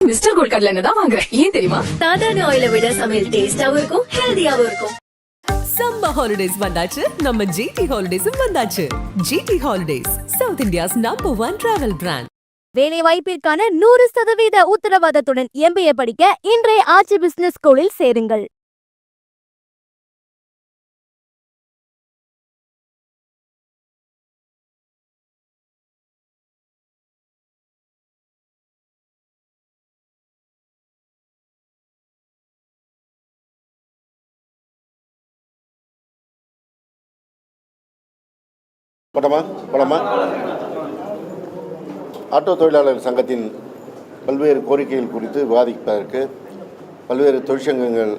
Mister gold கடலை தான் வாங்குறேன் ஏன் தெரியுமா? சாதாரண ஆயிலை விட சமையல் டேஸ்டாவும் இருக்கும் ஹெல்தியாவும் இருக்கும். சம்மர் ஹாலிடேஸ் வந்தாச்சு நம்ம ஜிடி ஹாலிடேஸும் வந்தாச்சு. GT holidays South India's number one travel brand வேலை வாய்ப்பிற்கான நூறு சதவீத உத்தரவாதத்துடன் எம்பிஏ படிக்க இன்றைய ஆட்சி பிசினஸ் ஸ்கூலில் சேருங்கள். படமா படமா ஆட்டோ தொழிலாளர் சங்கத்தின் பல்வேறு கோரிக்கைகள் குறித்து விவாதிப்பதற்கு பல்வேறு தொழிற்சங்கங்கள்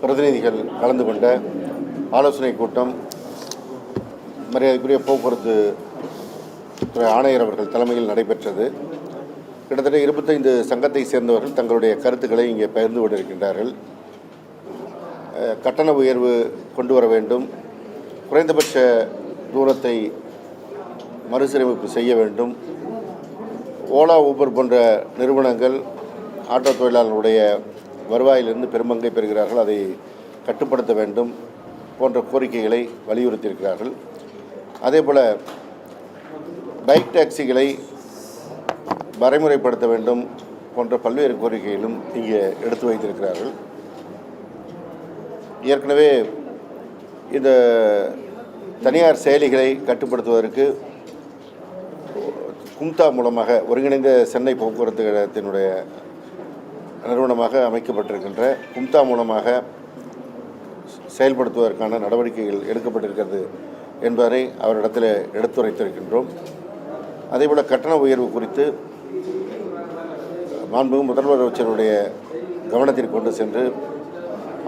பிரதிநிதிகள் கலந்து கொண்ட ஆலோசனை கூட்டம் மரியாதைக்குரிய போக்குவரத்து துறை ஆணையர் அவர்கள் தலைமையில் நடைபெற்றது. கிட்டத்தட்ட இருபத்தைந்து சங்கத்தை சேர்ந்தவர்கள் தங்களுடைய கருத்துக்களை இங்கே பகிர்ந்து கொண்டிருக்கின்றார்கள். கட்டண உயர்வு கொண்டு வர வேண்டும் குறைந்தபட்ச தூரத்தை மறுசீரமைப்பு செய்ய வேண்டும். ஓலா ஊபர் போன்ற நிறுவனங்கள் ஆட்டோ தொழிலாளர்களுடைய வருவாயிலிருந்து பெரும்பங்கை பெறுகிறார்கள். அதை கட்டுப்படுத்த வேண்டும் போன்ற கோரிக்கைகளை வலியுறுத்தியிருக்கிறார்கள். அதேபோல் பைக் டாக்ஸிகளை வரைமுறைப்படுத்த வேண்டும் போன்ற பல்வேறு கோரிக்கைகளும் இங்கே எடுத்து வைத்திருக்கிறார்கள். ஏற்கனவே இந்த தனியார் செயலிகளை கட்டுப்படுத்துவதற்கு கும்தா மூலமாக ஒருங்கிணைந்த சென்னை போக்குவரத்து கழகத்தினுடைய நிறுவனமாக அமைக்கப்பட்டிருக்கின்ற கும்தா மூலமாக செயல்படுத்துவதற்கான நடவடிக்கைகள் எடுக்கப்பட்டிருக்கிறது என்பதை அவரிடத்தில் எடுத்துரைத்திருக்கின்றோம். அதேபோல் கட்டண உயர்வு குறித்து மாண்புமிகு முதல்வர் அமைச்சருடைய கவனத்திற்கு கொண்டு சென்று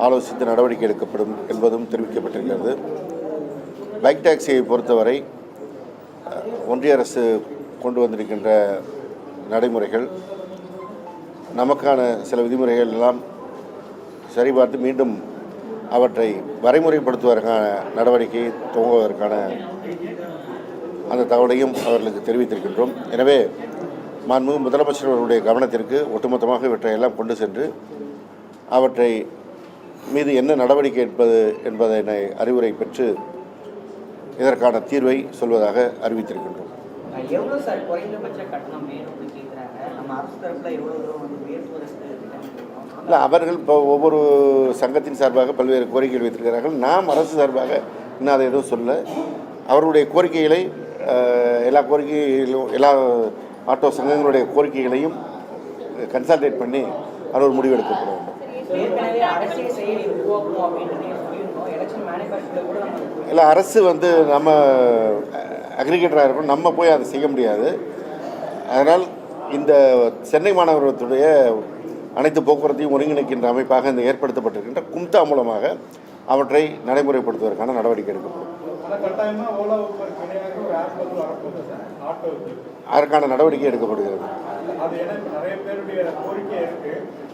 ஆலோசித்து நடவடிக்கை எடுக்கப்படும் என்பதும் தெரிவிக்கப்பட்டிருக்கிறது. பைக் டாக்ஸியை பொறுத்தவரை ஒன்றிய அரசு கொண்டு வந்திருக்கின்ற நடைமுறைகள் நமக்கான சில விதிமுறைகள் எல்லாம் சரிபார்த்து மீண்டும் அவற்றை வரைமுறைப்படுத்துவதற்கான நடவடிக்கை துவங்குவதற்கான அந்த தகவலையும் அவர்களுக்கு தெரிவித்திருக்கின்றோம். எனவே மாண்புமிகு முதலமைச்சர் அவருடைய கவனத்திற்கு ஒட்டுமொத்தமாக இவற்றை எல்லாம் கொண்டு சென்று அவற்றை மீது என்ன நடவடிக்கை எடுப்பது என்பதனை அறிவுரை பெற்று இதற்கான தீர்வை சொல்வதாக அறிவித்திருக்கின்றோம். இல்லை அவர்கள் இப்போ ஒவ்வொரு சங்கத்தின் சார்பாக பல்வேறு கோரிக்கைகள் வைத்திருக்கிறார்கள். நாம் அரசு சார்பாக இன்னும் அதை எதுவும் சொல்ல அவர்களுடைய கோரிக்கைகளை எல்லா கோரிக்கைகளும் எல்லா ஆட்டோ சங்கங்களுடைய கோரிக்கைகளையும் கன்சல்டேட் பண்ணி அது ஒரு முடிவு எடுக்கப்பட வேண்டும் இல்லை அரசு வந்து நம்ம அக்ரிகேட்டராக இருக்கணும். நம்ம போய் அதை செய்ய முடியாது. அதனால் இந்த சென்னை மாநகரத்துடைய அனைத்து போக்குவரத்தையும் ஒருங்கிணைக்கின்ற அமைப்பாக இந்த ஏற்படுத்தப்பட்டிருக்கின்ற கும்தா மூலமாக அவற்றை நடைமுறைப்படுத்துவதற்கான நடவடிக்கை எடுக்கப்படும். அதற்கான நடவடிக்கை எடுக்கப்படுகிறது.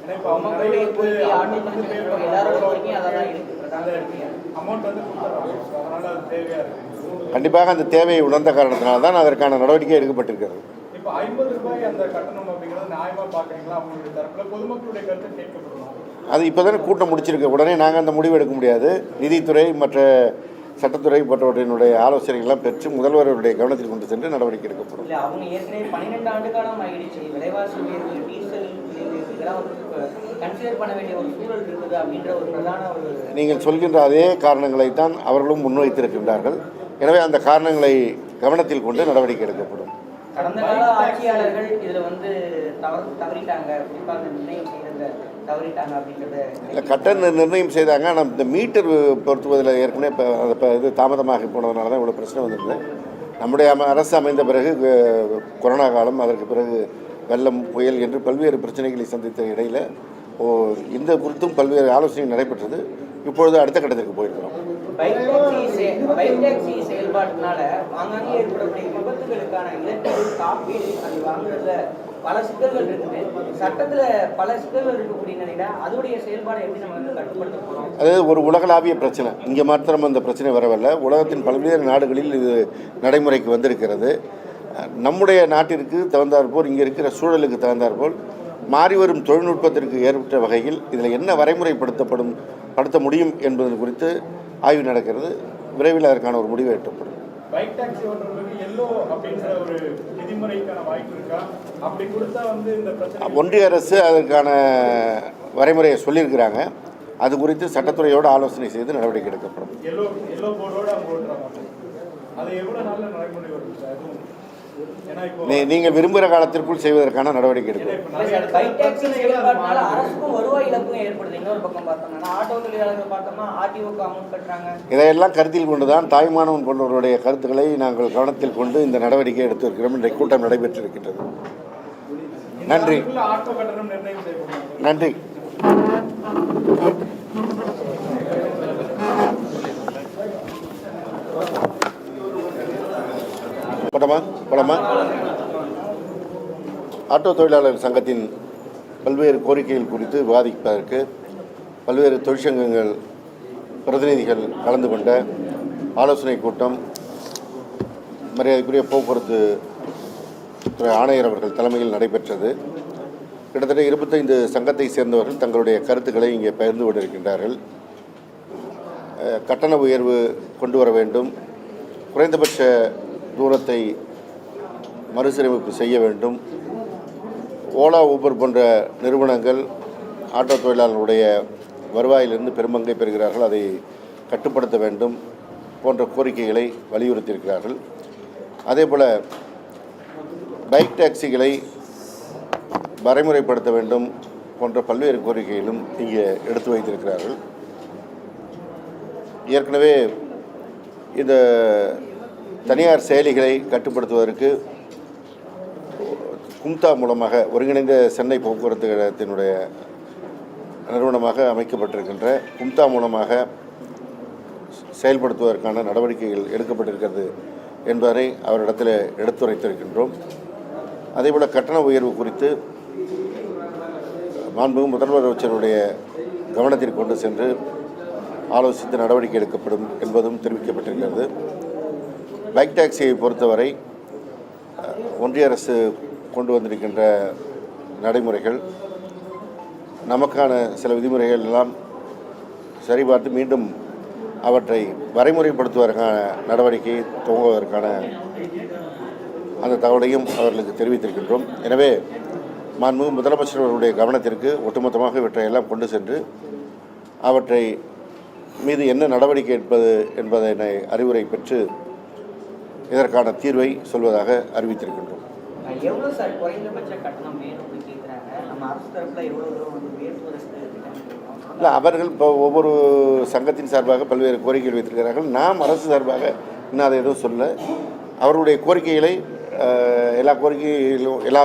மக்களுடைய எல்லாரோட கண்டிப்பாக அந்த தேவையை உணர்ந்த காரணத்தினால தான் அதற்கான நடவடிக்கை எடுக்கப்பட்டிருக்கிறது. இப்போ ஐம்பது ரூபாய் அந்த கட்டணம் அப்படிங்கிறது நியாயமா பாக்குறீங்களா? அவங்களுடைய தரப்புல பொதுமக்களுடைய கருத்து கேட்கப்படணும் அது இப்போ தானே கூட்டம் முடிச்சிருக்கு. உடனே நாங்கள் அந்த முடிவு எடுக்க முடியாது. நிதித்துறை மற்ற சட்டத்துறை போன்றவற்றினுடைய ஆலோசனைகள்லாம் பெற்று முதல்வருடைய கவனத்தில் கொண்டு சென்று நடவடிக்கை எடுக்கப்படும். அவங்க ஏற்கனவே பன்னிரெண்டு ஆண்டு காலம் ஆகிடுச்சு விலைவாசி உயர்வு டீசல் நீங்கள் சொல்கின்ற அதே காரணங்களை தான் அவர்களும் முன்வைத்திருக்கின்றார்கள். எனவே அந்த காரணங்களை கவனத்தில் கொண்டு நடவடிக்கை எடுக்கப்படும். கடந்த கால ஆட்சியாளர்கள் இதுல வந்து தவறு தவறிட்டாங்க. குறிப்பாக நிர்ணயம் செய்யறத தவறிட்டாங்க அப்படின்றத இல்லை கட்டண நிர்ணயம் செய்தாங்க. ஆனால் இந்த மீட்டர் பொருத்துவதில் ஏற்கனவே இப்போ அது இப்போ இது தாமதமாகி போனதுனால தான் இவ்வளோ பிரச்சனை வந்திருக்குது நம்முடைய அம- அரசு அமைந்த பிறகு கொரோனா காலம் அதற்கு பிறகு வெள்ளம் புயல் என்று பல்வேறு பிரச்சனைகளை சந்தித்த இடையில் ஓ இந்த குறித்தும் பல்வேறு ஆலோசனை நடைபெற்றது. இப்பொழுது அடுத்த கட்டத்திற்கு போயிருக்கிறோம். செயல்பாட்டினால பல சிக்கல்கள் இருக்குது. சட்டத்துல பல சிக்கல்கள் இருக்கக்கூடிய நிலையில அதோடைய செயல்பாடு எப்படி நம்ம வந்து கட்டுப்படுத்த போறோம்? அதாவது ஒரு உலகளாவிய பிரச்சனை. இங்கே மாத்திரம் அந்த பிரச்சனை வரவில்லை. உலகத்தின் பல்வேறு நாடுகளில் இது நடைமுறைக்கு வந்திருக்கிறது. நம்முடைய நாட்டிற்கு தகுந்தாற்போல் இங்கே இருக்கிற சூழலுக்கு தகுந்தாற்போல் மாறி வரும் தொழில்நுட்பத்திற்கு ஏற்பட்ட வகையில் இதில் என்ன வரைமுறைப்படுத்தப்படும் படுத்த முடியும் என்பது குறித்து ஆய்வு நடக்கிறது. விரைவில் அதற்கான ஒரு முடிவு எட்டப்படும் பைக் டாக்ஸி ஓட்டுறவங்களுக்கு எல்லோ அப்படின்ற ஒரு விதிமுறைக்கான வாய்ப்பு இருக்கா? அப்படி கொடுத்தா வந்து இந்த பிரச்சனை ஒன்றிய அரசு அதற்கான வரைமுறையை சொல்லியிருக்கிறாங்க. அது குறித்து சட்டத்துறையோடு ஆலோசனை செய்து நடவடிக்கை எடுக்கப்படும். எல்லோ எல்லோ போர்டோட அவங்க ஓட்டுறாங்க. அது எவ்வளோ நாளில் நடைமுறை வரும் நீங்கள் விரும்புகிற காலத்திற்குள் செய்வதற்கான நடவடிக்கை எடுக்கும் இதையெல்லாம் கருத்தில் கொண்டுதான் தாய்மானவன் போன்றவருடைய கருத்துக்களை நாங்கள் கவனத்தில் கொண்டு இந்த நடவடிக்கை எடுத்திருக்கிறோம். இன்றைய கூட்டம் நடைபெற்றிருக்கின்றது. நன்றி. இந்த ஆட்டோ கட்டணம் நிர்ணயம் செய்யப்படுறாங்க நன்றி. படமா? படமா? ஆட்டோ தொழிலாளர் சங்கத்தின் பல்வேறு கோரிக்கைகள் குறித்து விவாதிப்பதற்கு பல்வேறு தொழிற்சங்கங்கள் பிரதிநிதிகள் கலந்து கொண்ட ஆலோசனை கூட்டம் மரியாதைக்குரிய போக்குவரத்து துறை ஆணையர் அவர்கள் தலைமையில் நடைபெற்றது. கிட்டத்தட்ட இருபத்தைந்து சங்கத்தை சேர்ந்தவர்கள் தங்களுடைய கருத்துக்களை இங்கே பகிர்ந்து கொண்டிருக்கின்றார்கள். கட்டண உயர்வு கொண்டு வர வேண்டும். குறைந்தபட்ச தூரத்தை மறுசீரமைப்பு செய்ய வேண்டும். ஓலா ஊபர் போன்ற நிறுவனங்கள் ஆட்டோ தொழிலாளர்களுடைய வருவாயிலிருந்து பெரும்பங்கை பெறுகிறார்கள். அதை கட்டுப்படுத்த வேண்டும் போன்ற கோரிக்கைகளை வலியுறுத்தியிருக்கிறார்கள். அதேபோல் பைக் டாக்ஸிகளை வரைமுறைப்படுத்த வேண்டும் போன்ற பல்வேறு கோரிக்கைகளும் இங்கே எடுத்து வைத்திருக்கிறார்கள். ஏற்கனவே இந்த தனியார் செயலிகளை கட்டுப்படுத்துவதற்கு கும்தா மூலமாக ஒருங்கிணைந்த சென்னை போக்குவரத்து கழகத்தினுடைய நிறுவனமாக அமைக்கப்பட்டிருக்கின்ற கும்தா மூலமாக செயல்படுத்துவதற்கான நடவடிக்கைகள் எடுக்கப்பட்டிருக்கிறது என்பதை அவரிடத்தில் எடுத்துரைத்திருக்கின்றோம். அதேபோல் கட்டண உயர்வு குறித்து மாண்புமிகு முதல்வர் அமைச்சருடைய கவனத்திற்கு கொண்டு சென்று ஆலோசித்து நடவடிக்கை எடுக்கப்படும் என்பதும் தெரிவிக்கப்பட்டிருக்கிறது. பைக் டாக்ஸியை பொறுத்தவரை ஒன்றிய அரசு கொண்டு வந்திருக்கின்ற நடைமுறைகள் நமக்கான சில விதிமுறைகள் எல்லாம் சரிபார்த்து மீண்டும் அவற்றை வரைமுறைப்படுத்துவதற்கான நடவடிக்கை துவங்குவதற்கான அந்த தகவலையும் அவர்களுக்கு தெரிவித்திருக்கின்றோம். எனவே மாண்புமிகு முதலமைச்சர் அவர்களுடைய கவனத்திற்கு ஒட்டுமொத்தமாக இவற்றையெல்லாம் கொண்டு சென்று அவற்றை மீது என்ன நடவடிக்கை எடுப்பது என்பதனை அறிவுரை பெற்று இதற்கான தீர்வை சொல்வதாக அறிவித்திருக்கின்றோம். இல்லை அவர்கள் இப்போ ஒவ்வொரு சங்கத்தின் சார்பாக பல்வேறு கோரிக்கைகள் வைத்திருக்கிறார்கள். நாம் அரசு சார்பாக இன்னும் அதை எதுவும் சொல்ல அவர்களுடைய கோரிக்கைகளை எல்லா கோரிக்கைகளும் எல்லா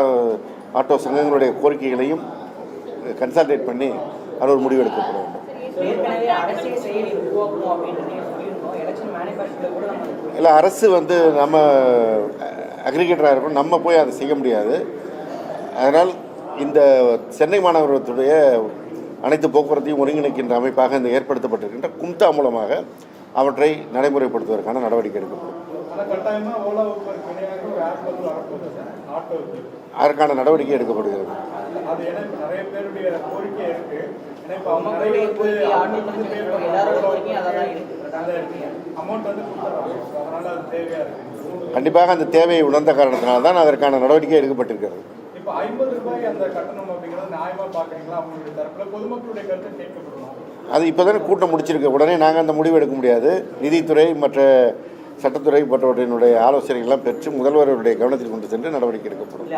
ஆட்டோ சங்கங்களுடைய கோரிக்கைகளையும் கன்சல்டேட் பண்ணி அது ஒரு முடிவு எடுக்கப்பட வேண்டும் இல்லை அரசு வந்து நம்ம அக்ரிகேட்டராக இருக்கணும். நம்ம போய் அதை செய்ய முடியாது. அதனால் இந்த சென்னை மாநகரத்துடைய அனைத்து போக்குவரத்தையும் ஒருங்கிணைக்கின்ற அமைப்பாக இந்த ஏற்படுத்தப்பட்டிருக்கின்ற கும்தா மூலமாக அவற்றை நடைமுறைப்படுத்துவதற்கான நடவடிக்கை எடுக்கப்படும். அதற்கான நடவடிக்கை எடுக்கப்படுகிறது. கோரிக்கை எல்லாரோட கோரிக்கையும் அது கண்டிப்பாக அந்த தேவையை உணர்ந்த காரணத்தினால் தான் அதற்கான நடவடிக்கை எடுக்கப்பட்டிருக்கிறது. இப்போ ஐம்பது ரூபாய் அந்த கட்டணம் அப்படிங்கிறது நியாயமா பார்க்குறீங்களா? அவங்களுடைய தரப்புல பொதுமக்களுடைய கருத்து கேட்கப்படணும் அது இப்போ தானே கூட்டம் முடிச்சிருக்கு. உடனே நாங்கள் அந்த முடிவு எடுக்க முடியாது. நிதித்துறை மற்ற சட்டத்துறை போன்றவற்றினுடைய ஆலோசனைகள்லாம் பெற்று முதல்வருடைய கவனத்தில் கொண்டு சென்று நடவடிக்கை எடுக்கப்படும்.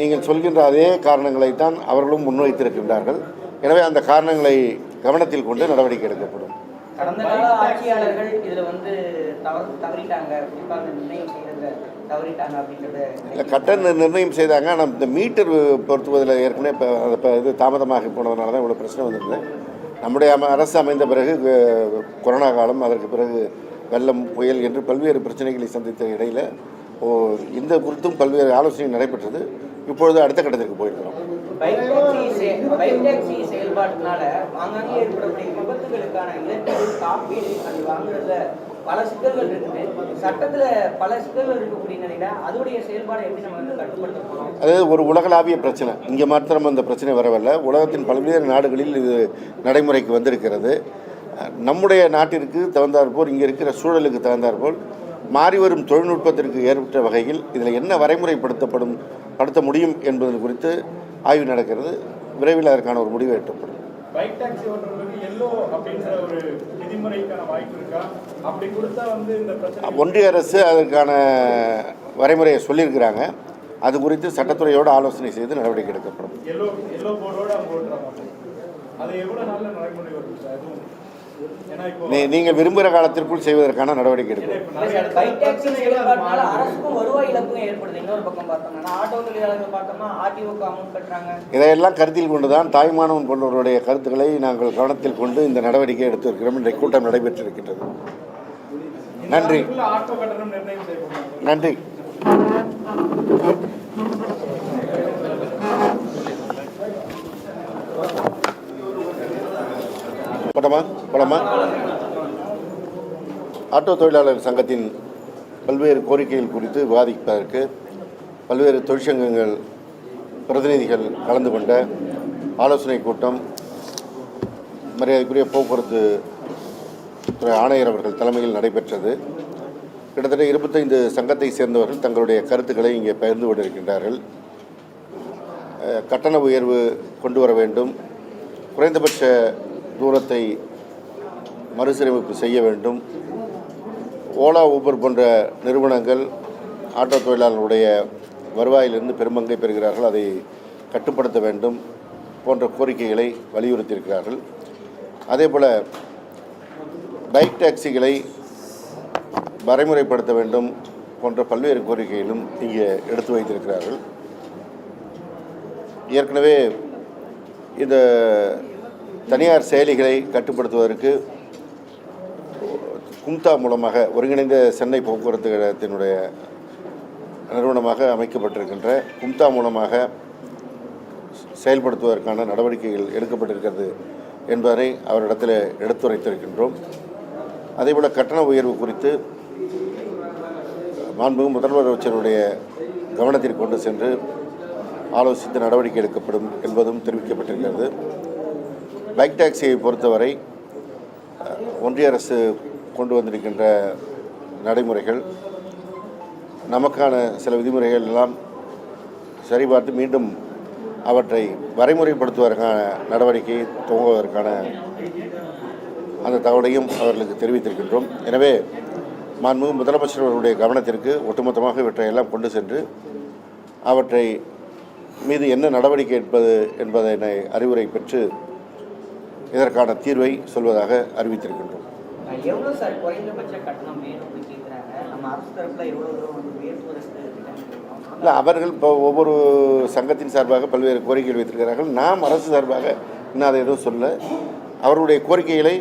நீங்கள் சொல்கின்ற அதே காரணங்களைத்தான் அவர்களும் முன்வைத்திருக்கின்றார்கள். எனவே அந்த காரணங்களை கவனத்தில் கொண்டு நடவடிக்கை எடுக்கப்படும். கடந்த கால ஆட்சியாளர்கள் இதுல வந்து தவறு தவறிட்டாங்க. நிர்ணயம் தவறிட்டாங்க அப்படின்றத கட்டண நிர்ணயம் செய்தாங்க. ஆனால் இந்த மீட்டர் பொருத்துவதில் ஏற்கனவே இப்போ இப்போ இது தாமதமாகி போனதுனால தான் இவ்வளோ பிரச்சனை வந்திருந்தது. நம்முடைய அரசு அமைந்த பிறகு கொரோனா காலம் அதற்கு பிறகு வெள்ளம் புயல் என்று பல்வேறு பிரச்சனைகளை சந்தித்த இடையில் இந்த குறித்தும் பல்வேறு ஆலோசனை நடைபெற்றது. இப்பொழுது அடுத்த கட்டத்திற்கு போயிருக்கிறோம். அது பல சிக்கல்கள் இருக்குது. சட்டத்துல பல சிக்கல்கள் இருக்கக்கூடிய நிலையில அதோடைய செயல்பாடை எப்படி நம்ம வந்து கட்டுப்படுத்த போறோம்? அதாவது ஒரு உலகளாவிய பிரச்சனை. இங்கே மாத்திரம் அந்த பிரச்சனை வரவில்லை. உலகத்தின் பல்வேறு நாடுகளில் இது நடைமுறைக்கு வந்திருக்கிறது. நம்முடைய நாட்டிற்கு தகுந்தாற்போல் இங்கே இருக்கிற சூழலுக்கு தகுந்தாற்போல் மாறி வரும் தொழில்நுட்பத்திற்கு ஏற்பட்ட வகையில் இதில் என்ன வரைமுறைப்படுத்தப்படும் படுத்த முடியும் என்பது குறித்து ஆய்வு நடக்கிறது. விரைவில் அதற்கான ஒரு முடிவு எட்டப்படும். பைக் டாக்ஸி ஓட்டுறவங்களுக்கு எல்லோ அப்படின்ற ஒரு விதிமுறைக்கான வாய்ப்பு இருக்கா? அப்படி கொடுத்தா வந்து இந்த பிரச்சனை ஒன்றிய அரசு அதற்கான வரைமுறையை சொல்லியிருக்கிறாங்க. அது குறித்து சட்டத்துறையோடு ஆலோசனை செய்து நடவடிக்கை எடுக்கப்படும். எல்லோ எல்லோ போர்டோட அவங்க ஓட்டுறாங்க. அது எவ்வளவு நாள்ல நடைமுறை சார்? இப்போ நீ நீங்கள் விரும்புகிற காலத்திற்குள் செய்வதற்கான நடவடிக்கை எடுக்கும். இதையெல்லாம் கருத்தில் கொண்டுதான் தாய்மானவன் போன்றவருடைய கருத்துக்களை நாங்கள் கவனத்தில் கொண்டு இந்த நடவடிக்கை எடுத்திருக்கிறோம். இன்றைய கூட்டம் நடைபெற்றிருக்கின்றது. நன்றி. ஆண்டுக்குள்ள ஆட்டோ கட்டணம் நிர்ணயம் செய்யப்படும். நன்றி. படமா? படமா? ஆட்டோ தொழிலாளர் சங்கத்தின் பல்வேறு கோரிக்கைகள் குறித்து விவாதிப்பதற்கு பல்வேறு தொழிற்சங்கங்கள் பிரதிநிதிகள் கலந்து கொண்ட ஆலோசனை கூட்டம் மரியாதைக்குரிய போக்குவரத்து துறை ஆணையர் அவர்கள் தலைமையில் நடைபெற்றது. கிட்டத்தட்ட இருபத்தைந்து சங்கத்தை சேர்ந்தவர்கள் தங்களுடைய கருத்துக்களை இங்கே பகிர்ந்து கொண்டிருக்கின்றார்கள். கட்டண உயர்வு கொண்டு வர வேண்டும். குறைந்தபட்ச தூரத்தை மறுசீரமைப்பு செய்ய வேண்டும். ஓலா ஊபர் போன்ற நிறுவனங்கள் ஆட்டோ தொழிலாளர்களுடைய வருவாயிலிருந்து பெரும்பங்கை பெறுகிறார்கள். அதை கட்டுப்படுத்த வேண்டும் போன்ற கோரிக்கைகளை வலியுறுத்தியிருக்கிறார்கள். அதேபோல் பைக் டாக்ஸிகளை வரைமுறைப்படுத்த வேண்டும் போன்ற பல்வேறு கோரிக்கைகளும் இங்கே எடுத்து வைத்திருக்கிறார்கள். ஏற்கனவே இந்த தனியார் செயலிகளை கட்டுப்படுத்துவதற்கு கும்தா மூலமாக ஒருங்கிணைந்த சென்னை போக்குவரத்து கழகத்தினுடைய நிறுவனமாக அமைக்கப்பட்டிருக்கின்ற கும்தா மூலமாக செயல்படுத்துவதற்கான நடவடிக்கைகள் எடுக்கப்பட்டிருக்கிறது என்பதை அவரிடத்தில் எடுத்துரைத்திருக்கின்றோம். அதேபோல் கட்டண உயர்வு குறித்து மாண்புமிகு முதல்வர் அமைச்சருடைய கவனத்திற்கு கொண்டு சென்று ஆலோசித்து நடவடிக்கை எடுக்கப்படும் என்பதும் தெரிவிக்கப்பட்டிருக்கிறது. பைக் டாக்ஸியை பொறுத்தவரை ஒன்றிய அரசு கொண்டு வந்திருக்கின்ற நடைமுறைகள் நமக்கான சில விதிமுறைகள் எல்லாம் சரிபார்த்து மீண்டும் அவற்றை வரைமுறைப்படுத்துவதற்கான நடவடிக்கை துவங்குவதற்கான அந்த தகவலையும் அவர்களுக்கு தெரிவித்திருக்கின்றோம். எனவே மாண்புமிகு முதலமைச்சர் அவருடைய கவனத்திற்கு ஒட்டுமொத்தமாக இவற்றை எல்லாம் கொண்டு சென்று அவற்றை மீது என்ன நடவடிக்கை எடுப்பது என்பதனை அறிவுரை பெற்று இதற்கான தீர்வை சொல்வதாக அறிவித்திருக்கின்றோம். இல்லை அவர்கள் இப்போ ஒவ்வொரு சங்கத்தின் சார்பாக பல்வேறு கோரிக்கைகள் வைத்திருக்கிறார்கள். நாம் அரசு சார்பாக இன்னும் அதை எதுவும் சொல்ல அவர்களுடைய கோரிக்கைகளை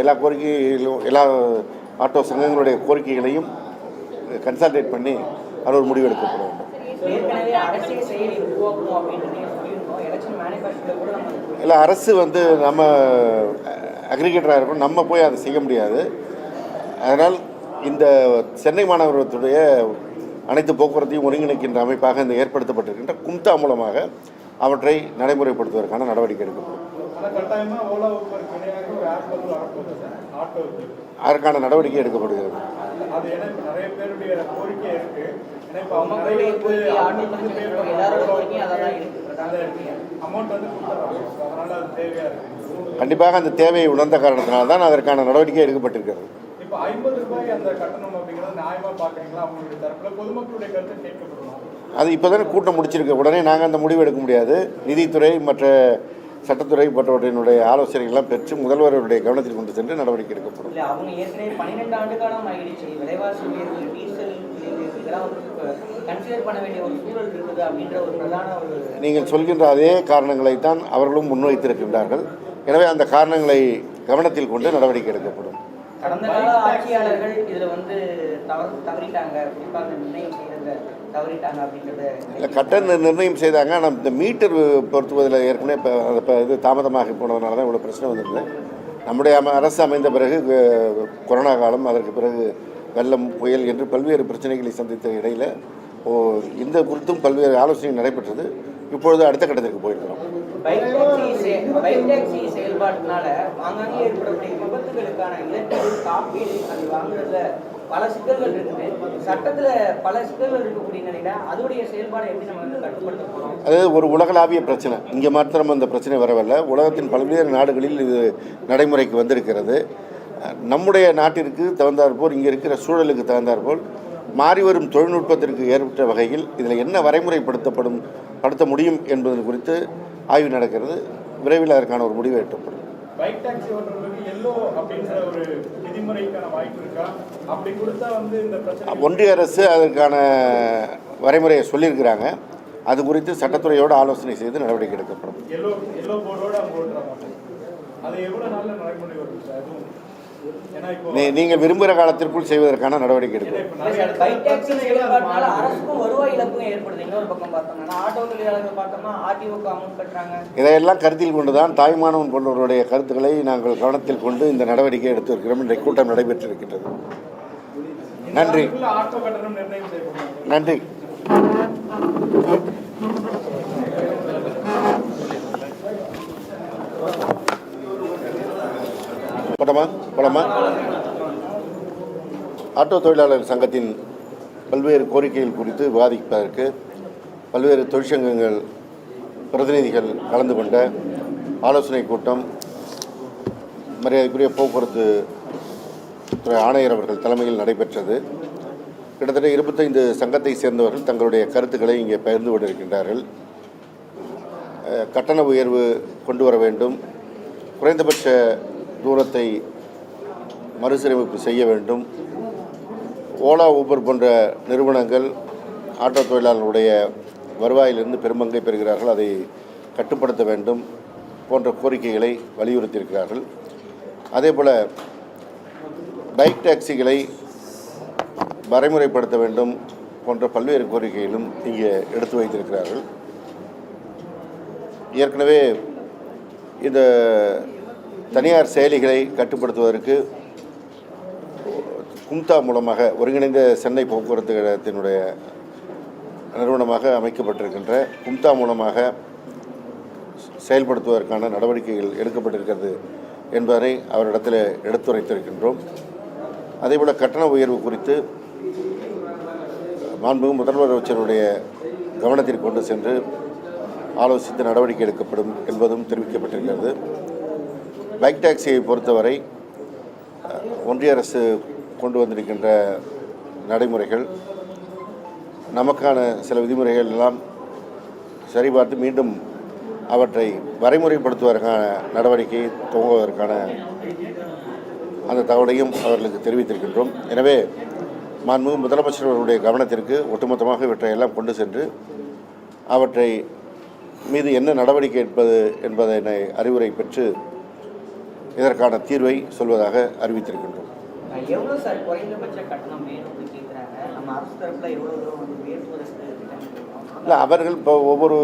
எல்லா கோரிக்கைகளும் எல்லா ஆட்டோ சங்கங்களுடைய கோரிக்கைகளையும் கன்சல்டேட் பண்ணி அது ஒரு முடிவு எடுக்கப்பட வேண்டும் இல்லை அரசு வந்து நம்ம அக்ரிகேட்டராக இருக்கும் நம்ம போய் அதை செய்ய முடியாது. அதனால் இந்த சென்னை மாநகரத்துடைய அனைத்து போக்குவரத்தையும் ஒருங்கிணைக்கின்ற அமைப்பாக இந்த ஏற்படுத்தப்பட்டிருக்கின்ற கும்தா மூலமாக அவற்றை நடைமுறைப்படுத்துவதற்கான நடவடிக்கை எடுக்கப்படும். அதற்கான நடவடிக்கை எடுக்கப்படுகிறது. மக்களுடைய கோரிக்கை, எல்லாரோட. கோரிக்கையும் அது கண்டிப்பாக அந்த தேவையை உணர்ந்த காரணத்தினால் தான் அதற்கான நடவடிக்கை எடுக்கப்பட்டிருக்கிறது. இப்ப ஐம்பது ரூபாய் அந்த கட்டணம் அப்படிங்கறது நியாயமா பாக்குறீங்களா அவங்களுடைய தரப்புல பொதுமக்களுடைய கருத்து கேட்கப்படணும் அது இப்போ தானே கூட்டம் முடிச்சிருக்கு. உடனே நாங்கள் அந்த முடிவு எடுக்க முடியாது. நிதித்துறை மற்ற சட்டத்துறை மற்றவற்றினுடைய ஆலோசனைகள்லாம் பெற்று முதல்வருடைய கவனத்தில் கொண்டு சென்று நடவடிக்கை எடுக்கப்படும். நீங்கள் சொல்கின்ற அதே காரணங்களைத்தான் அவர்களும் முன்வைத்திருக்கின்றார்கள். எனவே அந்த காரணங்களை கவனத்தில் கொண்டு நடவடிக்கை எடுக்கப்படும். கடந்த கால ஆட்சியாளர்கள் இதுல வந்து தவறு தவறிட்டாங்க. குறிப்பா அந்த நிர்ணயம் செய்யறதுல தவறிட்டாங்க அப்படின்றத இல்லை கட்டண நிர்ணயம் செய்தாங்க. ஆனால் இந்த மீட்டர் பொருத்துவதில் ஏற்கனவே இப்போ இப்போ இது தாமதமாகி போனதுனால தான் இவ்வளோ பிரச்சனை வந்திருந்தது நம்முடைய அரசு அமைந்த பிறகு கொரோனா காலம் அதற்கு பிறகு வெள்ளம் புயல் என்று பல்வேறு பிரச்சனைகளை சந்தித்த இடையில் ஓ இந்த குறித்தும் பல்வேறு ஆலோசனை நடைபெற்றது. இப்பொழுது அடுத்த கட்டத்திற்கு போயிருக்கிறோம். பைக் டாக்ஸி செ- பைக் டாக்ஸி செயல்பாட்டினால ஆங்காங்கே ஏற்படக்கூடிய விபத்துகளுக்கான இழப்பீடு காப்பீடு அது வாங்குறதுல பல சிக்கல்கள் இருக்குது. சட்டத்துல பல சிக்கல்கள் இருக்கக்கூடிய நிலையில அதோடைய செயல்பாடை எப்படி நம்ம வந்து கட்டுப்படுத்த போறோம்? அது ஒரு உலகளாவிய பிரச்சனை. இங்கே மாத்திரம் அந்த பிரச்சனை வரவில்லை. உலகத்தின் பல்வேறு நாடுகளில் இது நடைமுறைக்கு வந்திருக்கிறது. நம்முடைய நாட்டிற்கு தகுந்தாற்போல் இங்கே இருக்கிற சூழலுக்கு தகுந்தாற்போல் மாறி வரும் தொழில்நுட்பத்திற்கு ஏற்பட்ட வகையில் இதில் என்ன வரைமுறைப்படுத்தப்படும் படுத்த முடியும் என்பது குறித்து ஆய்வு நடக்கிறது. விரைவில் அதற்கான ஒரு முடிவு எட்டப்படும் பைக் டாக்ஸி ஓட்டுறவங்களுக்கு எல்லோ அப்படின்ற ஒரு விதிமுறைக்கான வாய்ப்பு இருக்கா? அப்படி கொடுத்தா வந்து இந்த பிரச்சனை ஒன்றிய அரசு அதற்கான வரைமுறையை சொல்லியிருக்கிறாங்க. அது குறித்து சட்டத்துறையோடு ஆலோசனை செய்து நடவடிக்கை எடுக்கப்படும். எல்லோ எல்லோ போர்டோட அவங்க ஓட்டுறாங்க. அது எவ்வளோ நாளில் நடைமுறை வரும் சார்? நீங்கள் விரும்புகிற காலத்திற்குள் செய்வதற்கான நடவடிக்கை எடுக்கும் இதையெல்லாம் கருத்தில் கொண்டுதான் தாய்மானவன் போன்றவருடைய கருத்துக்களை நாங்கள் கவனத்தில் கொண்டு இந்த நடவடிக்கை எடுத்திருக்கிறோம். இன்றைய கூட்டம் நடைபெற்றிருக்கின்றது. நன்றி. நன்றி. படமா? படமா? ஆட்டோ தொழிலாளர் சங்கத்தின் பல்வேறு கோரிக்கைகள் குறித்து விவாதிப்பதற்கு பல்வேறு தொழிற்சங்கங்கள் பிரதிநிதிகள் கலந்து கொண்ட ஆலோசனை கூட்டம் மரியாதைக்குரிய போக்குவரத்து துறை ஆணையர் அவர்கள் தலைமையில் நடைபெற்றது. கிட்டத்தட்ட இருபத்தைந்து சங்கத்தை சேர்ந்தவர்கள் தங்களுடைய கருத்துக்களை இங்கே பகிர்ந்து கொண்டிருக்கின்றார்கள். கட்டண உயர்வு கொண்டு வர வேண்டும். குறைந்தபட்ச தூரத்தை மறுசீரமைப்பு செய்ய வேண்டும். ஓலா ஊபர் போன்ற நிறுவனங்கள் ஆட்டோ தொழிலாளர்களுடைய வருவாயிலிருந்து பெரும்பங்கை பெறுகிறார்கள். அதை கட்டுப்படுத்த வேண்டும் போன்ற கோரிக்கைகளை வலியுறுத்தியிருக்கிறார்கள். அதேபோல் பைக் டாக்ஸிகளை வரைமுறைப்படுத்த வேண்டும் போன்ற பல்வேறு கோரிக்கைகளும் இங்கே எடுத்து வைத்திருக்கிறார்கள். ஏற்கனவே இந்த தனியார் செயலிகளை கட்டுப்படுத்துவதற்கு கும்தா மூலமாக ஒருங்கிணைந்த சென்னை போக்குவரத்து கழகத்தினுடைய நிறுவனமாக அமைக்கப்பட்டிருக்கின்ற கும்தா மூலமாக செயல்படுத்துவதற்கான நடவடிக்கைகள் எடுக்கப்பட்டிருக்கிறது என்பதனை அவரிடத்தில் எடுத்துரைத்திருக்கின்றோம். அதேபோல் கட்டண உயர்வு குறித்து மாண்புமிகு முதல்வர் அமைச்சருடைய கவனத்திற்கு கொண்டு சென்று ஆலோசித்து நடவடிக்கை எடுக்கப்படும் என்பதும் தெரிவிக்கப்பட்டிருக்கிறது. பைக் டாக்ஸியை பொறுத்தவரை ஒன்றிய அரசு கொண்டு வந்திருக்கின்ற நடைமுறைகள் நமக்கான சில விதிமுறைகள் எல்லாம் சரிபார்த்து மீண்டும் அவற்றை வரைமுறைப்படுத்துவதற்கான நடவடிக்கை துவங்குவதற்கான அந்த தகவலையும் அவர்களுக்கு தெரிவித்திருக்கின்றோம். எனவே மாண்புமிகு முதலமைச்சர் அவருடைய கவனத்திற்கு ஒட்டுமொத்தமாக இவற்றை எல்லாம் கொண்டு சென்று அவற்றை மீது என்ன நடவடிக்கை எடுப்பது என்பதனை அறிவுரை பெற்று இதற்கான தீர்வை சொல்வதாக அறிவித்திருக்கின்றோம். இல்லை அவர்கள் இப்போ ஒவ்வொரு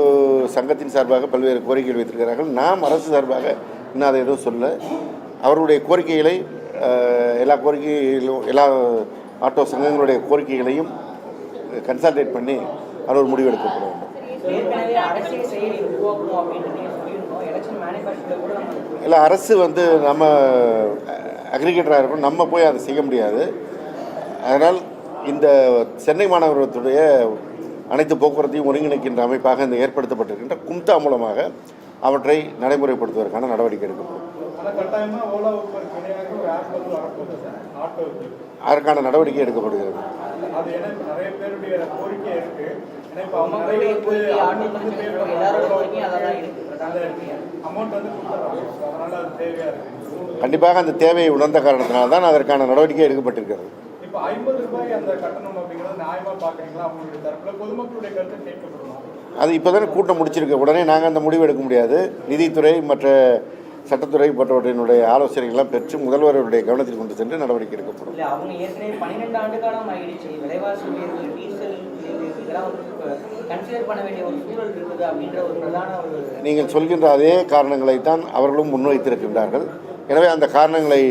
சங்கத்தின் சார்பாக பல்வேறு கோரிக்கைகள் வைத்திருக்கிறார்கள். நாம் அரசு சார்பாக இன்னும் அதை எதுவும் சொல்ல அவர்களுடைய கோரிக்கைகளை எல்லா கோரிக்கைகளும் எல்லா ஆட்டோ சங்கங்களுடைய கோரிக்கைகளையும் கன்சல்டேட் பண்ணி அது ஒரு முடிவு எடுக்கப்பட வேண்டும் இல்லை அரசு வந்து நம்ம அக்ரிகேட்டராக இருக்கணும். நம்ம போய் அதை செய்ய முடியாது. அதனால் இந்த சென்னை மாநகரத்துடைய அனைத்து போக்குவரத்தையும் ஒருங்கிணைக்கின்ற அமைப்பாக இந்த ஏற்படுத்தப்பட்டிருக்கின்ற கும்தா மூலமாக அவற்றை நடைமுறைப்படுத்துவதற்கான நடவடிக்கை எடுக்கப்படும். அதற்கான நடவடிக்கை எடுக்கப்படுகிறது. கோரிக்கை கண்டிப்பாக அந்த தேவையை உணர்ந்த காரணத்தினால தான் அதற்கான நடவடிக்கை எடுக்கப்பட்டிருக்கிறது. அது இப்போ தானே கூட்டம் முடிச்சிருக்கு. உடனே நாங்கள் அந்த முடிவு எடுக்க முடியாது. நிதித்துறை மற்ற சட்டத்துறை போன்றவற்றினுடைய ஆலோசனைகள்லாம் பெற்று முதல்வருடைய கவனத்தில் கொண்டு சென்று நடவடிக்கை எடுக்கப்படும். நீங்கள் சொல்கின்ற அதே காரணங்களைத்தான் அவர்களும் முன்வைத்திருக்கின்றார்கள். எனவே அந்த காரணங்களை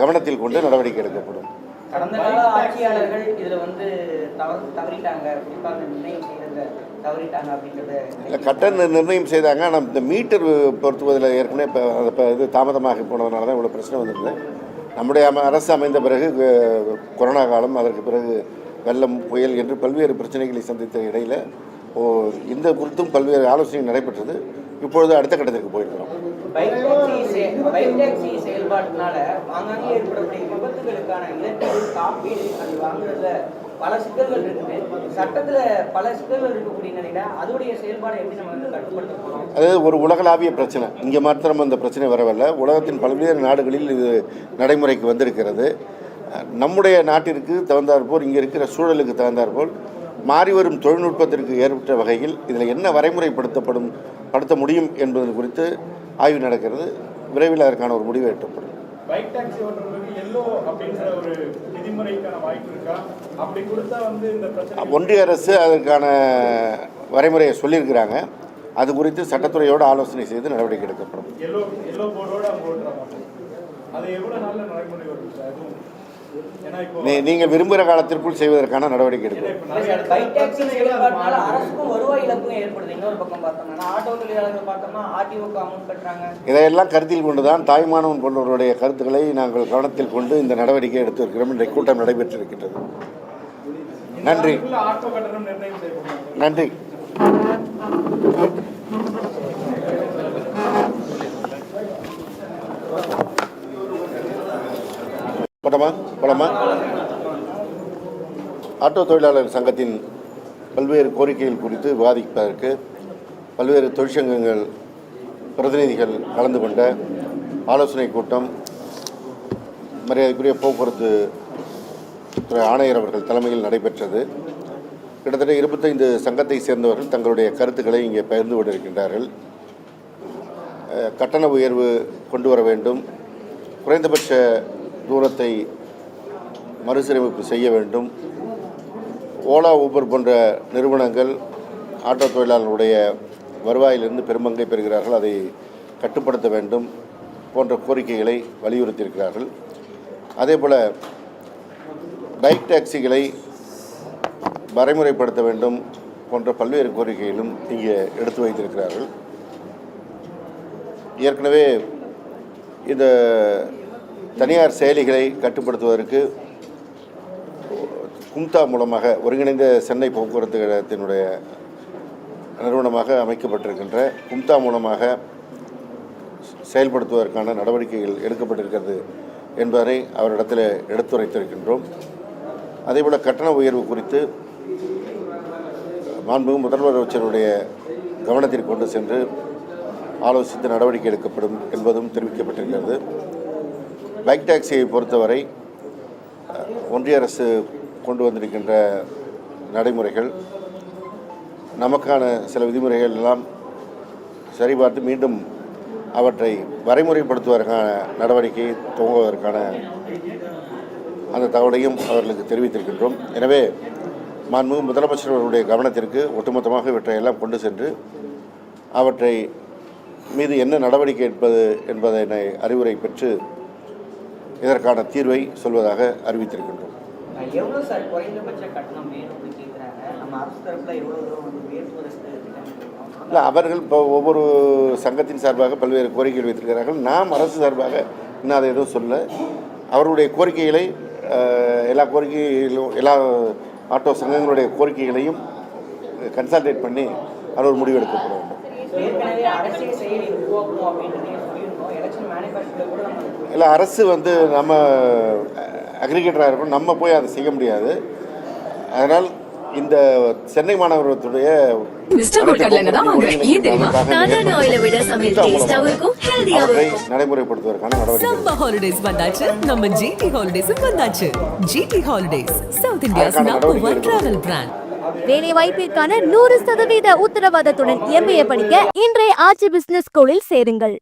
கவனத்தில் கொண்டு நடவடிக்கை எடுக்கப்படும். கடந்த கால ஆட்சியாளர்கள் இதுல வந்து தவறு தவறிட்டாங்க. குறிப்பா அந்த நிர்ணயம் செய்யறத தவறிட்டாங்க அப்படின்றத இல்லை கட்டண நிர்ணயம் செய்தாங்க. ஆனால் இந்த மீட்டர் பொருத்துவதில் ஏற்கனவே இப்போ இப்போ இது தாமதமாகி போனதுனால தான் இவ்வளோ பிரச்சனை வந்திருக்குது. நம்முடைய அரசு அமைந்த பிறகு கொரோனா காலம் அதற்கு பிறகு வெள்ளம் புயல் என்று பல்வேறு பிரச்சனைகளை சந்தித்த இடையில் ஓ இந்த குறித்தும் பல்வேறு ஆலோசனை நடைபெற்றது. இப்பொழுது அடுத்த கட்டத்திற்கு போயிருக்கிறோம். செயல்பாட்டினால பல சிக்கல்கள் இருக்குது சட்டத்தில் பல சிக்கல்கள் இருக்கக்கூடிய நிலையில அதோடைய செயல்பாடு எப்படி நம்ம வந்து கட்டுப்படுத்த அது ஒரு உலகளாவிய பிரச்சனை. இங்கே மாத்திரம் அந்த பிரச்சனை வரவில்லை. உலகத்தின் பல்வேறு நாடுகளில் இது நடைமுறைக்கு வந்திருக்கிறது. நம்முடைய நாட்டிற்கு தகுந்தாற்போல் இங்கே இருக்கிற சூழலுக்கு தகுந்தாற்போல் மாறி வரும் தொழில்நுட்பத்திற்கு ஏற்பட்ட வகையில் இதில் என்ன வரைமுறைப்படுத்தப்படும் படுத்த முடியும் என்பது குறித்து ஆய்வு நடக்கிறது. விரைவில் அதற்கான ஒரு முடிவு எட்டப்படும் பைக் டாக்ஸி ஓட்டுறவங்களுக்கு எல்லோ அப்படின்ற ஒரு விதிமுறைக்கான வாய்ப்பு இருக்கா? அப்படி கொடுத்தா வந்து இந்த பிரச்சனை ஒன்றிய அரசு அதற்கான வரைமுறையை சொல்லியிருக்கிறாங்க. அது குறித்து சட்டத்துறையோடு ஆலோசனை செய்து நடவடிக்கை எடுக்கப்படும். எல்லோ எல்லோ போர்டோட அவங்க ஓட்டுறாங்க. அது எவ்வளவு நாள்ல நடைமுறை வரும் நீங்கள் விரும்புகிற காலத்திற்குள் செய்வதற்கான நடவடிக்கை எடுக்கும் இதையெல்லாம் கருத்தில் கொண்டுதான் தாய்மானவன் போன்றவருடைய கருத்துக்களை நாங்கள் கவனத்தில் கொண்டு இந்த நடவடிக்கை எடுத்திருக்கிறோம். இன்றைய கூட்டம் நடைபெற்றிருக்கின்றது. நன்றி. இதுக்குள்ள ஆட்டோ கட்டணம் படமா படமா ஆட்டோ தொழிலாளர் சங்கத்தின் பல்வேறு கோரிக்கைகள் குறித்து விவாதிப்பதற்கு பல்வேறு தொழிற்சங்கங்கள் பிரதிநிதிகள் கலந்து கொண்ட ஆலோசனை கூட்டம் மரியாதைக்குரிய போக்குவரத்து துறை ஆணையர் அவர்கள் தலைமையில் நடைபெற்றது. கிட்டத்தட்ட இருபத்தைந்து சங்கத்தை சேர்ந்தவர்கள் தங்களுடைய கருத்துக்களை இங்கே பகிர்ந்து கொண்டிருக்கின்றார்கள். கட்டண உயர்வு கொண்டு வர வேண்டும் குறைந்தபட்ச தூரத்தை மறுசீரமைப்பு செய்ய வேண்டும். ஓலா ஊபர் போன்ற நிறுவனங்கள் ஆட்டோ தொழிலாளர்களுடைய வருவாயிலிருந்து பெரும்பங்கை பெறுகிறார்கள். அதை கட்டுப்படுத்த வேண்டும் போன்ற கோரிக்கைகளை வலியுறுத்தியிருக்கிறார்கள். அதேபோல் பைக் டாக்ஸிகளை வரைமுறைப்படுத்த வேண்டும் போன்ற பல்வேறு கோரிக்கைகளும் இங்கே எடுத்து வைத்திருக்கிறார்கள். ஏற்கனவே இந்த தனியார் செயலிகளை கட்டுப்படுத்துவதற்கு கும்தா மூலமாக ஒருங்கிணைந்த சென்னை போக்குவரத்து கழகத்தினுடைய நிறுவனமாக அமைக்கப்பட்டிருக்கின்ற கும்தா மூலமாக செயல்படுத்துவதற்கான நடவடிக்கைகள் எடுக்கப்பட்டிருக்கிறது என்பதனை அவரிடத்தில் எடுத்துரைத்திருக்கின்றோம். அதேபோல் கட்டண உயர்வு குறித்து மாண்புமிகு முதல்வர் அமைச்சருடைய கவனத்திற்கு கொண்டு சென்று ஆலோசித்து நடவடிக்கை எடுக்கப்படும் என்பதும் தெரிவிக்கப்பட்டிருக்கிறது. பைக் டாக்ஸியை பொறுத்தவரை ஒன்றிய அரசு கொண்டு வந்திருக்கின்ற நடைமுறைகள் நமக்கான சில விதிமுறைகள் எல்லாம் சரிபார்த்து மீண்டும் அவற்றை வரைமுறைப்படுத்துவதற்கான நடவடிக்கை துவங்குவதற்கான அந்த தகவலையும் அவர்களுக்கு தெரிவித்திருக்கின்றோம். எனவே மாண்புமிகு முதலமைச்சர் அவருடைய கவனத்திற்கு ஒட்டுமொத்தமாக இவற்றை எல்லாம் கொண்டு சென்று அவற்றை மீது என்ன நடவடிக்கை எடுப்பது என்பதனை அறிவுரை பெற்று இதற்கான தீர்வை சொல்வதாக அறிவித்திருக்கின்றோம். இல்லை அவர்கள் இப்போ ஒவ்வொரு சங்கத்தின் சார்பாக பல்வேறு கோரிக்கைகள் வைத்திருக்கிறார்கள். நாம் அரசு சார்பாக இன்னும் அதை எதுவும் சொல்ல அவர்களுடைய கோரிக்கைகளை எல்லா கோரிக்கைகளும் எல்லா ஆட்டோ சங்கங்களுடைய கோரிக்கைகளையும் கன்சல்டேட் பண்ணி அது ஒரு முடிவு எடுக்கப்பட வேண்டும் இல்லை அரசு வந்து நம்ம அக்ரிகேட்டராக இருக்கோம் நம்ம போய் அதை செய்ய முடியாது. அதனால் இந்த சென்னை மாநகரத்துடைய நடைமுறைப்படுத்துவதற்கான நடவடிக்கை. சம்மர் ஹாலிடேஸ் வந்தாச்சு. நம்ம ஜிடி ஹாலிடேஸும் வந்தாச்சு. ஜிடி ஹாலிடேஸ் சவுத் இந்தியாஸ் அதற்கான நம்பர் ஒன் நடவடிக்கை டிராவல் பிராண்ட் வேலை வாய்ப்பிற்கான நூறு சதவீத உத்தரவாதத்துடன் எம்பிஏ படிக்க இன்றைய ஆட்சி பிசினஸ் ஸ்கூலில் சேருங்கள்.